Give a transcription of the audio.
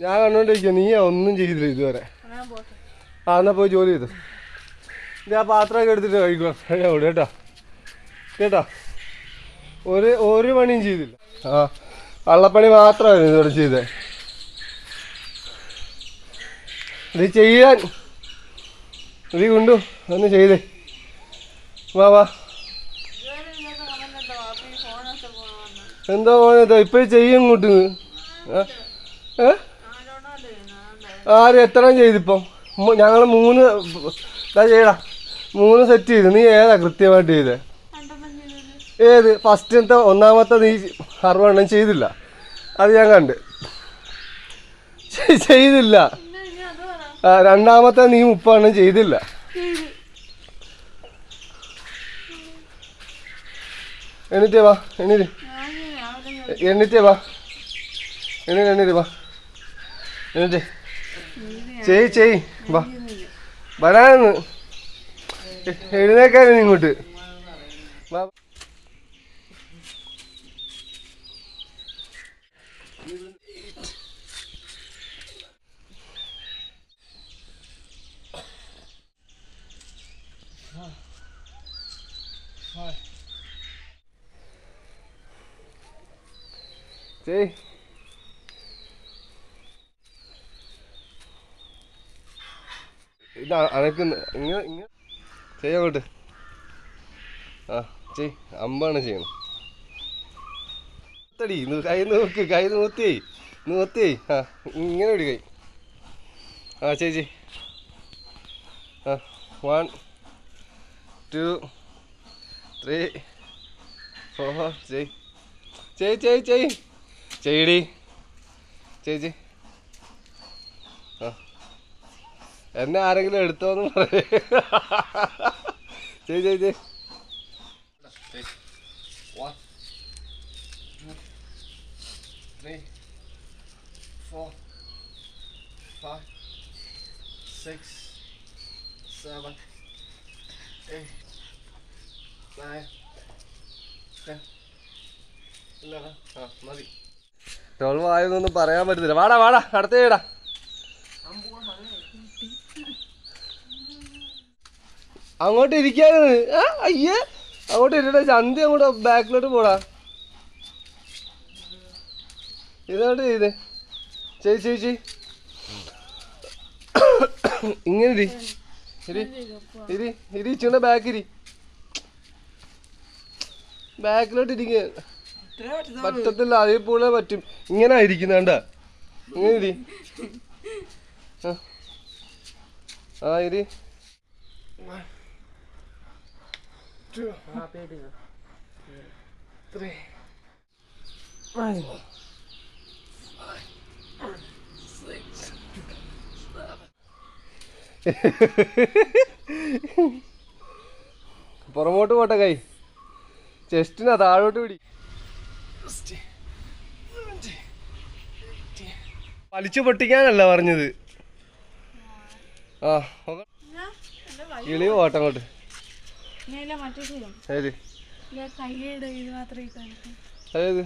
ഞാൻ കണ്ടോണ്ടിരിക്കുക നീ ഒന്നും ചെയ്തില്ല ഇതുവരെ. ആ എന്നാ പോയി ജോലി ചെയ്തു. ഇത് പാത്രമൊക്കെ എടുത്തിട്ട് കഴിക്കണം അവിടെ കേട്ടോ. കേട്ടോ? ഒരു ഒരു പണിയും ചെയ്തില്ല. ആ വള്ളപ്പണി മാത്രമായിരുന്നു ഇതോടെ ചെയ്തത് ഇത് ചെയ്യാൻ. ഇത് കൊണ്ടു. ഒന്ന് ചെയ്തേ. വാ വാ. എന്താ പോയത് ഇപ്പൊ ചെയ്യും ഇങ്ങോട്ട്. ഏ? ആര്? എത്ര ചെയ്തിപ്പം? ഞങ്ങൾ മൂന്ന് ഇതാ ചെയ്യടാ. മൂന്ന് സെറ്റ് ചെയ്തു. നീ ഏതാ കൃത്യമായിട്ട് ചെയ്തേ? ഏത്? ഫസ്റ്റത്തെ ഒന്നാമത്തെ നീ അറുപതെണ്ണം ചെയ്തില്ല. അത് ഞാൻ കണ്ട്. ചെയ്തില്ല. രണ്ടാമത്തെ നീ മുപ്പെണ്ണം ചെയ്തില്ല. എണീറ്റേ വാ രാവിലെ എണീറ്റേ വാ. എണീറ്റ് എണീറ്റ് വാ എണീറ്റ്. ചെയ് ചെയ് വാ. വരാന്ന്. എഴുന്നേക്കാൻ ഇങ്ങോട്ട്. വാ. ഇത് അനക്കുന്ന ഇങ്ങനെ ആ ചെയ് അമ്പാണ് ചെയ്യണം. തടി കൈ നോക്ക് കൈ നൂത്തി നൂത്തി ആ ഇങ്ങനെ ഒരു കൈ. ആ ചേച്ചി ആ വൺ ടു ത്രീ ഫോർ ചെയ് ചെയ് ചെയ് ചെയ് ചെയ്യടി ചേച്ചി ആ. എന്നെ ആരെങ്കിലും എടുത്തോന്ന് പറയേ. ചെയ് ചെയ്. മതി ട്വൽവ് ആയെന്നൊന്നും പറയാൻ പറ്റുന്നില്ല വാടാ വാടാ അടുത്തേടാ അങ്ങോട്ട് ഇരിക്കാന്ന് ആ അയ്യേ. അങ്ങോട്ട് ഇരിക്കട്ടെ ചന്തി അങ്ങോട്ട് ബാക്കിലോട്ട് പോടാ. ഇതോട്ട് ചെയ്ത്. ചേച്ചി ചേച്ചി. ഇങ്ങനെ ഇരി. ഇരി. ഇരി. ഇരി ബാക്ക് ഇരി. ബാക്കിലോട്ട് ഇരിക്കുക പറ്റത്തില്ല. അതേ പോലെ പറ്റും. ഇങ്ങനെ ഇരിക്കുന്നുണ്ട ഇങ്ങനെ ഇരി. ആ. ആ ഇരി പുറമോട്ട് പോട്ടെ കൈ. ചെസ്റ്റിനാ താഴോട്ട് പിടി. വലിച്ചു പൊട്ടിക്കാനല്ല പറഞ്ഞത്. ആ കിളി പോട്ടെ അങ്ങോട്ട്. ഏത്? കൈയുടെ